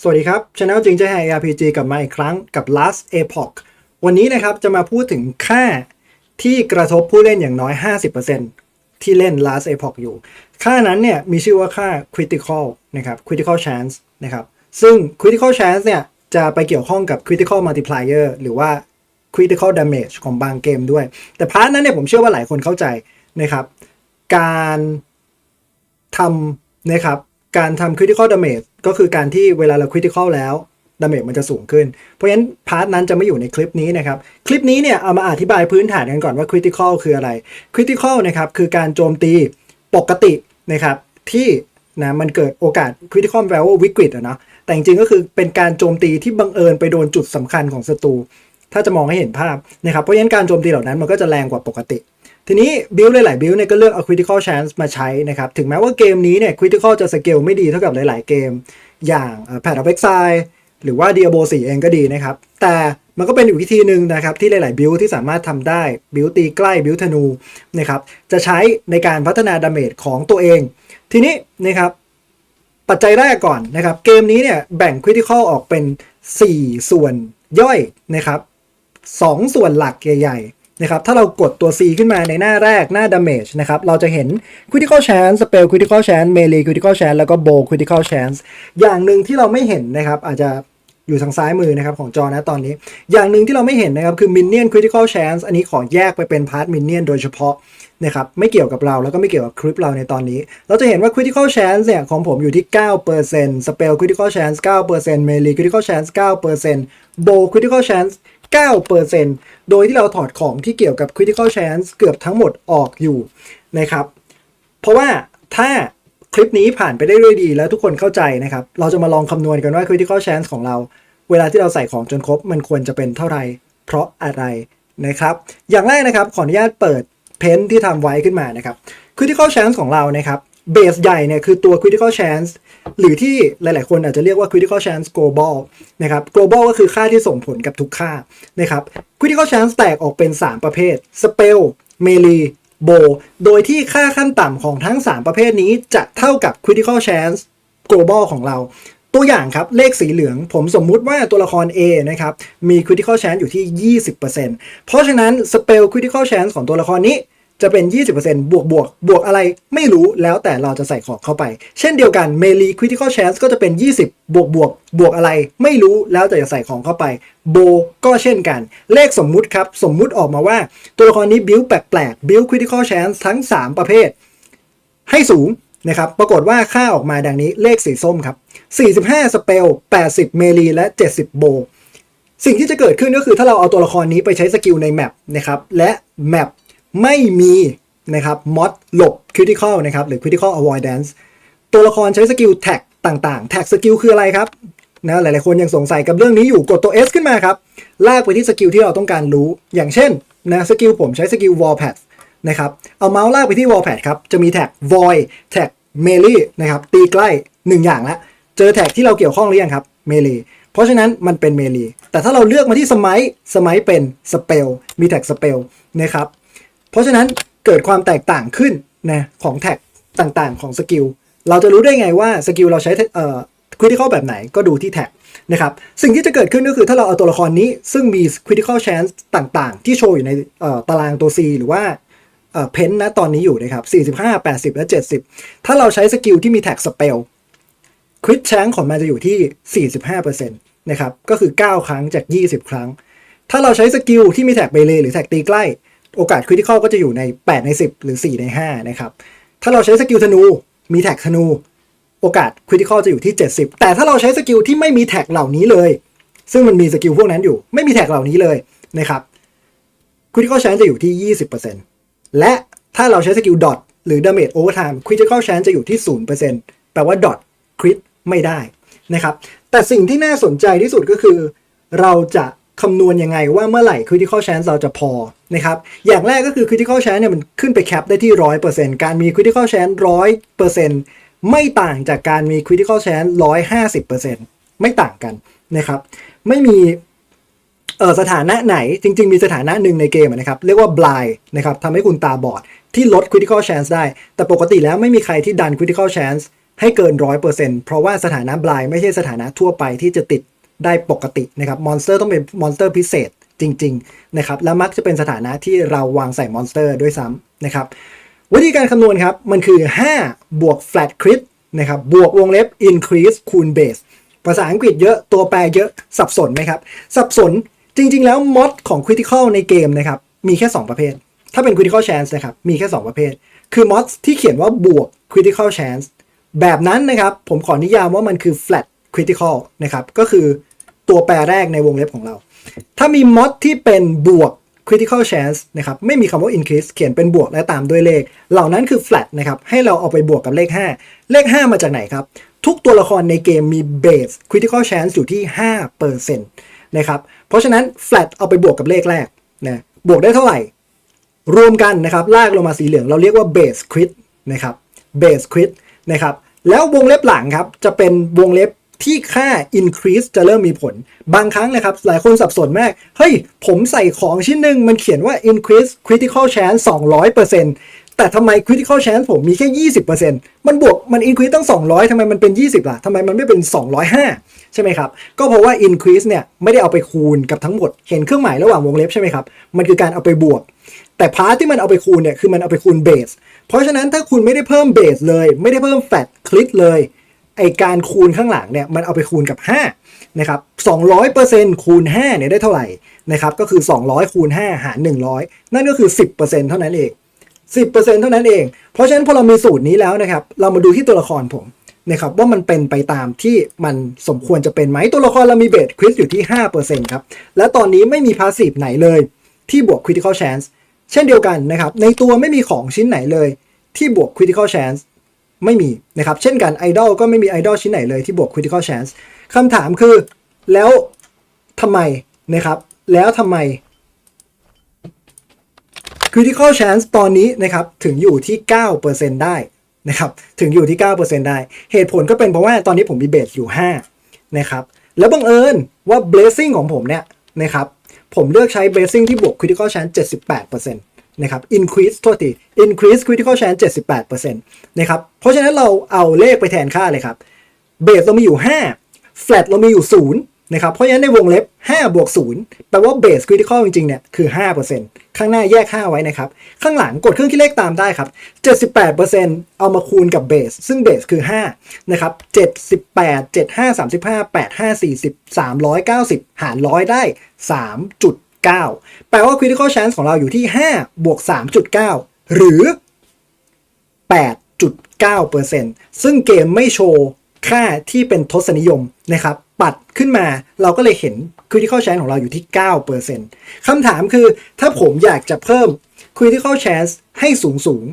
สวัสดีครับช anel จริงใจแห่ RPG กลับมาอีกครั้งกับ Last Epoch วันนี้นะครับจะมาพูดถึงค่าที่กระทบผู้เล่นอย่างน้อย 50%ที่เล่น Last Epoch อยู่ ค่านั้นเนี่ยมีชื่อว่าค่า Critical นะครับ Critical Chance นะครับ ซึ่ง Critical Chance เนี่ยจะไปเกี่ยวข้องกับ Critical Multiplier หรือว่า Critical Damage ของบางเกมด้วย แต่พาร์ทนั้นเนี่ยผมเชื่อว่าหลายคนเข้าใจนะครับ การทำนะครับการทำ critical damage ก็คือการที่เวลาเรา critical แล้ว damage มันจะสูงขึ้น เพราะฉะนั้นพาร์ทนั้นจะไม่อยู่ในคลิปนี้นะครับ คลิปนี้เนี่ยเอามาอธิบายพื้นฐานกันก่อนว่า critical คืออะไร critical นะครับคือการโจมตีปกตินะครับที่นะมันเกิดโอกาส critical แปลว่าวิกฤตอะเนาะแต่จริงๆก็คือเป็นการโจมตีที่บังเอิญไปโดนจุดสำคัญของศัตรูถ้าจะมองให้เห็นภาพนะครับเพราะฉะนั้นการโจมตีเหล่านั้นมันก็จะแรงกว่าปกติ ทีนี้บิลหลายๆบิลเนี่ยก็เลือกเอา critical chance มาใช้นะครับ ถึงแม้ว่าเกมนี้เนี่ย critical จะสเกลไม่ดีเท่ากับหลาย ๆ เกม อย่าง Path of Exile หรือว่า Diablo 4 เองก็ดีนะครับ แต่มันก็เป็นอีกวิธีหนึ่งนะครับ ที่หลาย ๆ บิลที่สามารถทำได้บิลตีใกล้บิลธนูนะครับจะใช้ในการพัฒนาดาเมจของตัวเอง ทีนี้นะครับปัจจัยแรกก่อนนะครับ เกมนี้เนี่ยแบ่ง critical ออกเป็น 4 ส่วนย่อยนะครับ 2 ส่วนหลักใหญ่ๆ นะครับถ้าเรากดตัว C ขึ้นมาในหน้าแรกหน้า damage นะครับเราจะเห็น critical chance spell critical chance melee critical chance แล้วก็ bow critical chance อย่างหนึ่งที่เราไม่เห็นนะครับอาจจะอยู่ทางซ้ายมือนะครับของจอนะตอนนี้ อย่างหนึ่งที่เราไม่เห็นนะครับคือ minion critical chance อันนี้ขอแยกไปเป็นพาร์ท minion โดยเฉพาะนะครับไม่เกี่ยวกับเราแล้วก็ไม่เกี่ยวกับคลิปเราในตอนนี้ เราจะเห็นว่า critical chance เนี่ยของผมอยู่ที่ 9% spell critical chance 9% melee critical chance 9% bow critical chance 9%โดยที่เราถอดของที่เกี่ยวกับ critical chance เกือบทั้งหมดออกอยู่นะครับ เพราะว่าถ้าคลิปนี้ผ่านไปได้ด้วยดีแล้วทุกคนเข้าใจนะครับ เราจะมาลองคำนวณกันว่า critical chance ของเรา เวลาที่เราใส่ของจนครบ มันควรจะเป็นเท่าไหร่ เพราะอะไรนะครับ อย่างแรกนะครับขออนุญาตเปิดเพนที่ทำไว้ขึ้นมานะครับ critical chance ของเรานะครับ เบสใหญ่เนี่ยคือตัว critical chance หรือที่หลาย ๆ คนอาจจะเรียกว่า critical chance global นะครับ global ก็คือค่าที่ส่งผลกับทุกค่านะครับ critical chance แตกออกเป็น 3 ประเภท spell melee b o โดยที่ค่าขั้นต่ำของทั้ง 3 ประเภทนี้จะเท่ากับ critical chance global ของเรา ตัวอย่างครับ เลขสีเหลือง ผมสมมุติว่าตัวละคร A นะครับ มี critical chance อยู่ที่ 20%เพราะฉะนั้น spell critical chance ของตัวละครนี้ จะเป็น 20%บวกบวกบวกอะไรไม่รู้แล้วแต่เราจะใส่ของเข้าไป เช่นเดียวกัน melee critical chance ก็จะเป็น 20 บวกบวกบวกอะไร ไม่รู้แล้วแต่จะใส่ของเข้าไป bow ก็เช่นกัน เลขสมมุติครับ สมมุติออกมาว่า ตัวละครนี้ build แปลกๆ build critical chance ทั้ง 3 ประเภท ให้สูงนะครับปรากฏว่าค่าออกมาดังนี้เลขสีส้มครับ 45 spell 80 melee และ 70 bow สิ่งที่จะเกิดขึ้นก็คือถ้าเราเอาตัวละครนี้ไปใช้สกิลในแมปนะครับและแมป ไม่มีนะครับมอดหลบ critical นะครับหรือ critical avoidance ตัวละครใช้สกิลแท็กต่างๆ แท็กสกิลคืออะไรครับนะหลายๆคนยังสงสัยกับเรื่องนี้อยู่กดตัว S ขึ้นมาครับ ลากไปที่สกิลที่เราต้องการรู้ อย่างเช่นนะสกิลผมใช้สกิล wall pad นะครับเอาเมาส์ลากไปที่ wall pad ครับจะมีแท็ก void แท็ก melee นะครับตีใกล้ 1 อย่างละเจอแท็กที่เราเกี่ยวข้องหรือยังครับ melee เพราะฉะนั้นมันเป็น melee แต่ถ้าเราเลือกมาที่สมัยสมัยเป็น spell มีแท็ก spell นะครับ ราะฉะนั้นเกิดความแตกต่างขึ้นนะของแท็กต่างๆ ของสกิลเราจะรู้ได้ไงว่าสกิลเราใช้เอ่อ critical แบบไหนก็ดูที่แท็กนะครับสิ่งที่จะเกิดขึ้นก็คือถ้าเราเอาตัวละครนี้ซึ่งมี critical chance ต่างๆ ที่โชว์อยู่ในเอ่อตารางตัว C หรือว่าเอ่อเพนนะตอนนี้อยู่นะครับ 45 80 และ 70 ถ้าเราใช้สกิลที่มีแท็ก spell คริ t แชงของมันจะอยู่ที่ 45%นะครับก็คือ 9 ครั้งจาก 20 ครั้ง ถ้าเราใช้สกิลที่มีแท็กเบเลหรือแท็กตีใกล้ โอกาสคริติคอลก็จะอยู่ใน 8 ใน 10 หรือ 4 ใน 5 นะครับ ถ้าเราใช้สกิลธนู มีแท็กธนู โอกาสคริติคอลจะอยู่ที่ 70 แต่ถ้าเราใช้สกิลที่ไม่มีแท็กเหล่านี้เลย ซึ่งมันมีสกิลพวกนั้นอยู่ ไม่มีแท็กเหล่านี้เลยนะครับคริติคอลแชนจะอยู่ที่ 20%และถ้าเราใช้สกิลดอทหรือ Damage Overtime Critical Chance จะอยู่ที่ 0%แปลว่าดอทคริตไม่ได้นะครับ แต่สิ่งที่น่าสนใจที่สุดก็คือ เราจะคำนวณยังไงว่าเมื่อไหร่ critical chance เราจะพอ นะครับอย่างแรกก็คือ critical chance เนี่ยมันขึ้นไปแคปได้ที่ 100%การมี critical chance 100%ไม่ต่างจากการมี critical chance 150%ไม่ต่างกันนะครับไม่มีเออสถานะไหนจริง ๆ มีสถานะหนึ่งในเกมนะครับ เรียกว่า blind นะครับทำให้คุณตาบอด ที่ลด critical chance ได้ แต่ปกติแล้วไม่มีใครที่ดัน critical chance ให้เกิน 100%เพราะว่าสถานะ blind ไม่ใช่สถานะทั่วไปที่จะติดได้ปกตินะครับมอนสเตอร์ต้องเป็นมอนสเตอร์พิเศษ จริง ๆ นะครับ และมักจะเป็นสถานะที่เราวางใส่มอนสเตอร์ด้วยซ้ำนะครับ วิธีการคำนวณครับ มันคือ 5 บวก flat crit นะครับ บวกวงเล็บ increase คูณ base ภาษาอังกฤษเยอะตัวแปรเยอะสับสนไหมครับ สับสนจริง ๆ แล้วมอดของ critical ในเกมนะครับ มีแค่ 2 ประเภท ถ้าเป็น critical chance นะครับ มีแค่ 2 ประเภท คือมอดที่เขียนว่าบวก critical chance แบบนั้นนะครับ ผมขอนิยามว่ามันคือ flat critical นะครับ ก็คือตัวแปรแรกในวงเล็บของเรา ถ้ามีมอดที่เป็นบวก critical chance นะครับไม่มีคำว่า increase เขียนเป็นบวกและตามด้วยเลข เหล่านั้นคือ flat นะครับให้เราเอาไปบวกกับเลข 5 เลข 5 มาจากไหนครับ ทุกตัวละครในเกมมี base critical chance อยู่ที่ 5%นะครับเพราะฉะนั้น flat เอาไปบวกกับเลขแรกนะบวกได้เท่าไหร่ รวมกันนะครับลากลงมาสีเหลืองเราเรียกว่า base crit นะครับ base crit นะครับแล้ววงเล็บหลังครับจะเป็นวงเล็บ ที่ค่า increase จะเริ่มมีผล บางครั้งนะครับ หลายคนสับสนมาก เฮ้ย ผมใส่ของชิ้นหนึ่งมันเขียนว่า increase critical chance 200%แต่ทำไม critical chance ผมมีแค่ 20%มันบวกมัน increase ตั้ง 200ทำไมมันเป็น 20 ล่ะทำไมมันไม่เป็น 205 ใช่ไหมครับ ก็เพราะว่า increase เนี่ย ไม่ได้เอาไปคูณกับทั้งหมด เห็นเครื่องหมายระหว่างวงเล็บใช่ไหมครับ มันคือการเอาไปบวก แต่พาร์ทที่มันเอาไปคูณเนี่ย คือมันเอาไปคูณเบส เพราะฉะนั้นถ้าคุณไม่ได้เพิ่มเบสเลย ไม่ได้เพิ่มแฟตคลิกเลย ไอการคูณข้างหลังเนี่ยมันเอาไปคูณกับ5นะครับ200%คูณ5เนี่ยได้เท่าไหร่นะครับก็คือ 200คูณ5หาร100 นั่นก็คือ 10%เท่านั้นเอง 10%เท่านั้นเอง เพราะฉะนั้นพอเรามีสูตรนี้แล้วนะครับเรามาดูที่ตัวละครผมนะครับว่ามันเป็นไปตามที่มันสมควรจะเป็นไหมตัวละครเรามีเบสคริสอยู่ที่ 5%ครับ และตอนนี้ไม่มีพาสซีฟไหนเลย ที่บวก critical chance เช่นเดียวกันนะครับในตัวไม่มีของชิ้นไหนเลย ที่บวก critical chance ไม่มีนะครับ เช่นกันไอดอลก็ไม่มีไอดอลชิ้นไหนเลยที่บวก critical chance คำถามคือแล้วทำไมนะครับ แล้วทำไม critical chance ตอนนี้นะครับถึงอยู่ที่ 9%ได้นะครับถึงอยู่ที่ 9%ได้ เหตุผลก็เป็นเพราะว่าตอนนี้ผมมีเบสอยู่ 5 นะครับ แล้วบังเอิญว่า blessing ของผมเนี่ยนะครับผมเลือกใช้ blessing ที่บวก critical chance 78% นะครับ increase โทษที increase critical chance 78%นะครับเพราะฉะนั้นเราเอาเลขไปแทนค่าเลยครับเบสเรามีอยู่ 5 flat เรามีอยู่ 0 นะครับ เพราะฉะนั้นในวงเล็บ 5 บวก 0 แปลว่า base critical จริงๆ เนี่ย คือ 5%ข้างหน้าแยก 5 ไว้นะครับ ข้างหลังกดเครื่องคิดเลขตามได้ครับ 78%เอามาคูณกับ base ซึ่ง base คือ 5 นะครับ 78 75 35 85 40 390 หาร 100 ได้ 3.9 แปลว่า critical chance ของเราอยู่ที่ 5 บวก 3.9 หรือ 8.9%ซึ่งเกมไม่โชว์ค่าที่เป็นทศนิยมนะครับ ปัดขึ้นมาเราก็เลยเห็น critical chance ของเราอยู่ที่ 9%คำถามคือถ้าผมอยากจะเพิ่ม critical chance ให้สูงสูง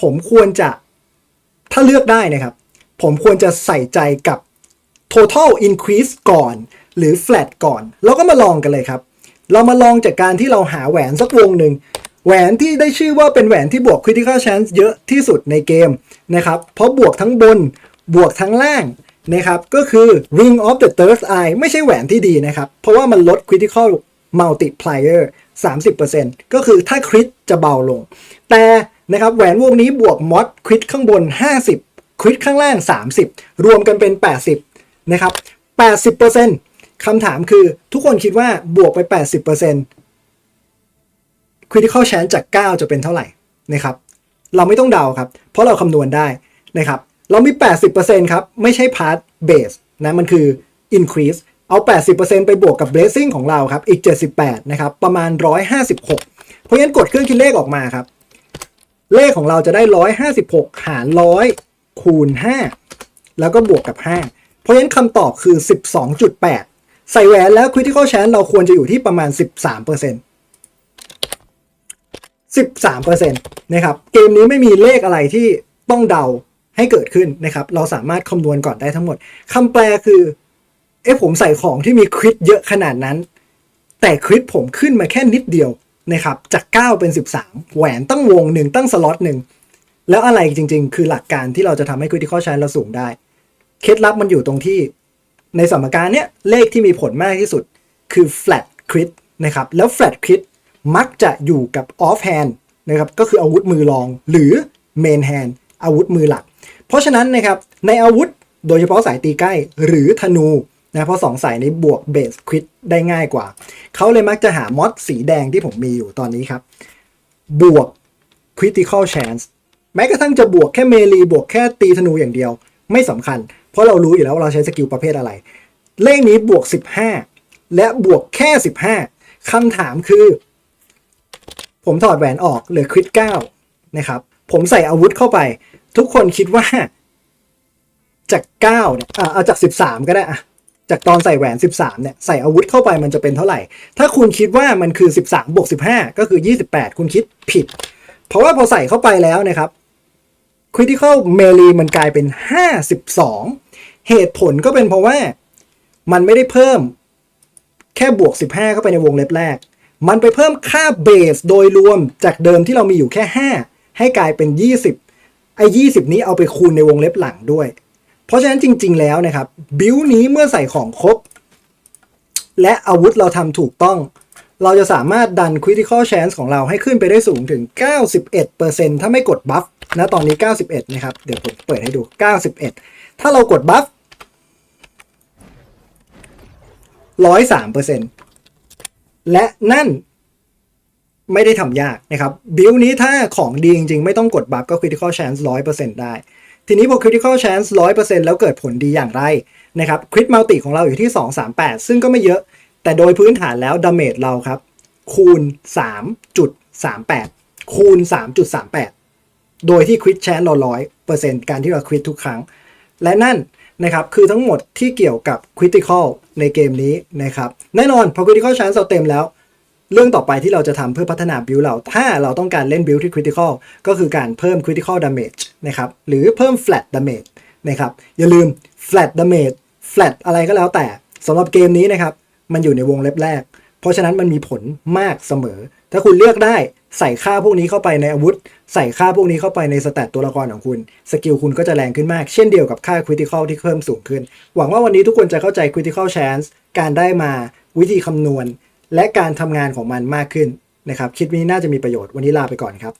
ผมควรจะถ้าเลือกได้นะครับ ผมควรจะใส่ใจกับ total increase ก่อน หรือ flat ก่อนเราก็มาลองกันเลยครับ เรามาลองจากการที่เราหาแหวนสักวงหนึ่งแหวนที่ได้ชื่อว่าเป็นแหวนที่บวก critical chance เยอะที่สุดในเกมนะครับ เพราะบวกทั้งบนบวกทั้งล่างนะครับก็คือ ring of the third eye ไม่ใช่แหวนที่ดีนะครับ เพราะว่ามันลด critical multiplier 30%ก็คือถ้าคริตจะเบาลง แต่นะครับแหวนวงนี้บวกมอดคริตข้างบน 50คริตข้างล่าง 30 รวมกันเป็น 80นะครับ80% คำถามคือทุกคนคิดว่าบวกไป 80% critical chance จาก 9 จะเป็นเท่าไหร่นะครับ เราไม่ต้องเดาครับ เพราะเราคำนวณได้นะครับ เรามี 80%ครับ ไม่ใช่ part base นะมันคือ increase เอา 80%ไปบวกกับ blessing ของเราครับ อีก 78 นะครับ ประมาณ 156 เพราะฉะนั้นกดเครื่องคิดเลขออกมาครับ เลขของเราจะได้ 156 หาร 100 คูณ 5 แล้วก็บวกกับ 5 เพราะฉะนั้นคำตอบคือ 12.8 ใส่แหวนแล้ว critical chance เราควรจะอยู่ที่ประมาณ 13% 13%นะครับ เกมนี้ไม่มีเลขอะไรที่ต้องเดาให้เกิดขึ้นนะครับ เราสามารถคำนวณก่อนได้ทั้งหมดคำแปลคือ เอ๊ะผมใส่ของที่มีคริตเยอะขนาดนั้น แต่คริตผมขึ้นมาแค่นิดเดียวนะครับ จาก 9 เป็น 13 แหวนตั้งวงหนึ่งตั้งสล็อตหนึ่งแล้วอะไรจริง ๆ คือหลักการที่เราจะทำให้ critical chance เราสูงได้ เคล็ดลับมันอยู่ตรงที่ ในสมการเนี้ยเลขที่มีผลมากที่สุดคือ flat crit นะครับ แล้ว flat crit มักจะอยู่กับ off hand นะครับ ก็คืออาวุธมือรองหรือ main hand อาวุธมือหลัก เพราะฉะนั้นนะครับ ในอาวุธโดยเฉพาะสายตีใกล้หรือธนูนะเพราะสองสายนี้บวกเบสควิดได้ง่ายกว่า เขาเลยมักจะหามอดสีแดงที่ผมมีอยู่ตอนนี้ครับ บวก critical chance แม้กระทั่งจะบวกแค่เมลีบวกแค่ตีธนูอย่างเดียว ไม่สำคัญ เพราะเรารู้อยู่แล้วว่าเราใช้สกิลประเภทอะไร เลขนี้บวก 15 และบวกแค่ 15คำถามคือ ผมถอดแหวนออกเหลือคริต9นะครับผมใส่อาวุธเข้าไป ทุกคนคิดว่า จาก9เนี่ยอะเอาจาก 13 ก็ได้อะจากตอนใส่แหวน 13 เนี่ย ใส่อาวุธเข้าไปมันจะเป็นเท่าไหร่ ถ้าคุณคิดว่ามันคือ 13บวก15 ก็คือ 28 คุณคิดผิด เพราะว่าพอใส่เข้าไปแล้วนะครับ critical melee มันกลายเป็น 52 เหตุผลก็เป็นเพราะว่ามันไม่ได้เพิ่มแค่บวก 15 เข้าไปในวงเล็บแรก มันไปเพิ่มค่าเบสโดยรวมจากเดิมที่เรามีอยู่แค่ 5 ให้กลายเป็น 20 ไอ้ 20 นี้เอาไปคูณในวงเล็บหลังด้วย เพราะฉะนั้นจริง ๆ แล้วนะครับ บิลนี้เมื่อใส่ของครบ และอาวุธเราทำถูกต้อง เราจะสามารถดัน critical chance ของเราให้ขึ้นไปได้สูงถึง 91%ถ้าไม่กดบัฟ นะตอนนี้ 91 นะครับ เดี๋ยวผมเปิดให้ดู 91 ถ้าเรากดบัฟ103%และนั่นไม่ได้ทำยากนะครับ บิลนี้ถ้าของดีจริงๆ ไม่ต้องกดบัฟก็ critical chance 100%ได้ ทีนี้พอ critical chance 100%แล้วเกิดผลดีอย่างไรนะครับ crit multi ของเราอยู่ที่ 238 ซึ่งก็ไม่เยอะ แต่โดยพื้นฐานแล้ว damage เราครับ คูณ 3.38 คูณ 3.38 โดยที่ crit chance เปอรา100%การที่เรา crit ทุกครั้ง และนั่นนะครับคือทั้งหมดที่เกี่ยวกับ critical ในเกมนี้นะครับแน่นอนพอ critical chance เราเต็มแล้ว เรื่องต่อไปที่เราจะทำเพื่อพัฒนาบิลเรา ถ้าเราต้องการเล่นบิลที่ critical ก็คือการเพิ่ม critical damage นะครับหรือเพิ่ม flat damage นะครับอย่าลืม flat damage flat อะไรก็แล้วแต่สำหรับเกมนี้นะครับมันอยู่ในวงเล็บแรก เพราะฉะนั้นมันมีผลมากเสมอ ถ้าคุณเลือกได้ ใส่ค่าพวกนี้เข้าไปในอาวุธ ใส่ค่าพวกนี้เข้าไปในสแตตตัวละครของคุณ สกิลคุณก็จะแรงขึ้นมาก เช่นเดียวกับค่าคริติคอลที่เพิ่มสูงขึ้น หวังว่าวันนี้ทุกคนจะเข้าใจคริติคอล chance การได้มาวิธีคำนวณ และการทำงานของมันมากขึ้นนะครับคลิปนี้น่าจะมีประโยชน์วันนี้ลาไปก่อนครับ